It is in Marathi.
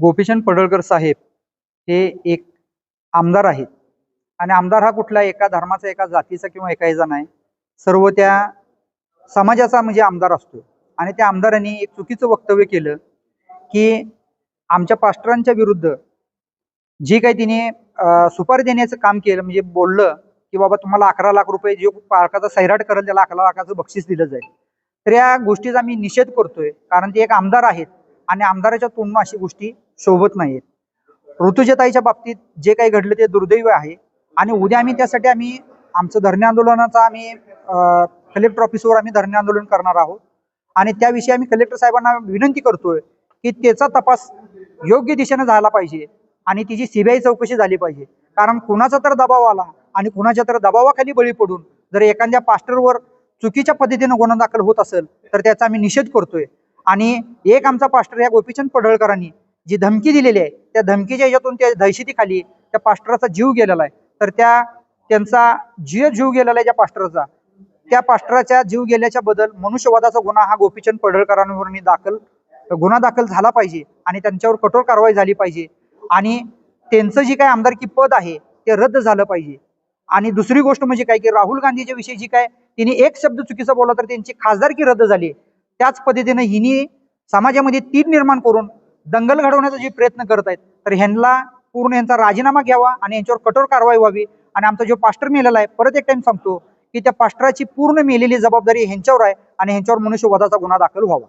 गोपीचंद पडळकर साहेब हे एक आमदार आहेत. आणि आमदार हा कुठला एका धर्माचा एका जातीचा किंवा एका याचा नाही. सर्व त्या समाजाचा म्हणजे आमदार असतो. आणि त्या आमदारांनी एक चुकीचं वक्तव्य केलं की आमच्या पास्टरांच्या विरुद्ध जे काही तिने सुपारी देण्याचं काम केलं म्हणजे बोललं की बाबा तुम्हाला अकरा लाख रुपये जो पालकाचा सैराट करेल त्याला अकरा लाखाचं बक्षीस दिलं जाईल. तर या गोष्टीचा मी निषेध करतोय. कारण ते एक आमदार आहेत. आणि आमदाराच्या तोंडून अशी गोष्टी शोभत नाहीत ऋतुजताईच्या बाबतीत जे काही घडलं ते दुर्दैव आहे. आणि उद्या आम्ही त्यासाठी आम्ही आमचं धरणे आंदोलनाचा आम्ही कलेक्टर ऑफिसवर आम्ही धरणे आंदोलन करणार आहोत. आणि त्याविषयी आम्ही कलेक्टर साहेबांना विनंती करतोय की त्याचा तपास योग्य दिशेने झाला पाहिजे आणि तिची सीबीआय चौकशी झाली पाहिजे. कारण कुणाचा तर दबाव आला आणि कुणाच्या तर दबावाखाली बळी पडून जर एखाद्या पास्टरवर चुकीच्या पद्धतीनं गुन्हा दाखल होत असेल तर त्याचा आम्ही निषेध करतोय. आणि एक आमचा पास्टर या गोपीचंद पडळकरांनी जी धमकी दिलेली आहे त्या धमकीच्या याच्यातून त्या दहशतीखाली त्या पास्टराचा जीव गेलेला आहे. तर त्या त्यांचा जीव जीव गेलेला आहे ज्या पास्टरचा. त्या पास्टराच्या जीव गेल्याच्या बद्दल मनुष्यवादाचा गुन्हा हा गोपीचंद पडळकरांवर दाखल गुन्हा दाखल झाला पाहिजे आणि त्यांच्यावर कठोर कारवाई झाली पाहिजे. आणि त्यांचं जे काय आमदारकी पद आहे ते रद्द झालं पाहिजे. आणि दुसरी गोष्ट म्हणजे काय की राहुल गांधीच्या विषयी जी काय तिने एक शब्द चुकीचा बोलला तर त्यांची खासदारकी रद्द झाली. त्याच पद्धतीने हिने समाजामध्ये तीड निर्माण करून दंगल घडवण्याचा जे प्रयत्न करत आहेत तर ह्यांना पूर्ण यांचा राजीनामा घ्यावा आणि यांच्यावर कठोर कारवाई व्हावी. आणि आमचा जो पास्टर मेलेला आहे परत एक टाइम सांगतो की त्या पास्टराची पूर्ण मेलेली जबाबदारी ह्यांच्यावर आहे आणि ह्यांच्यावर मनुष्यवधाचा गुन्हा दाखल व्हावा.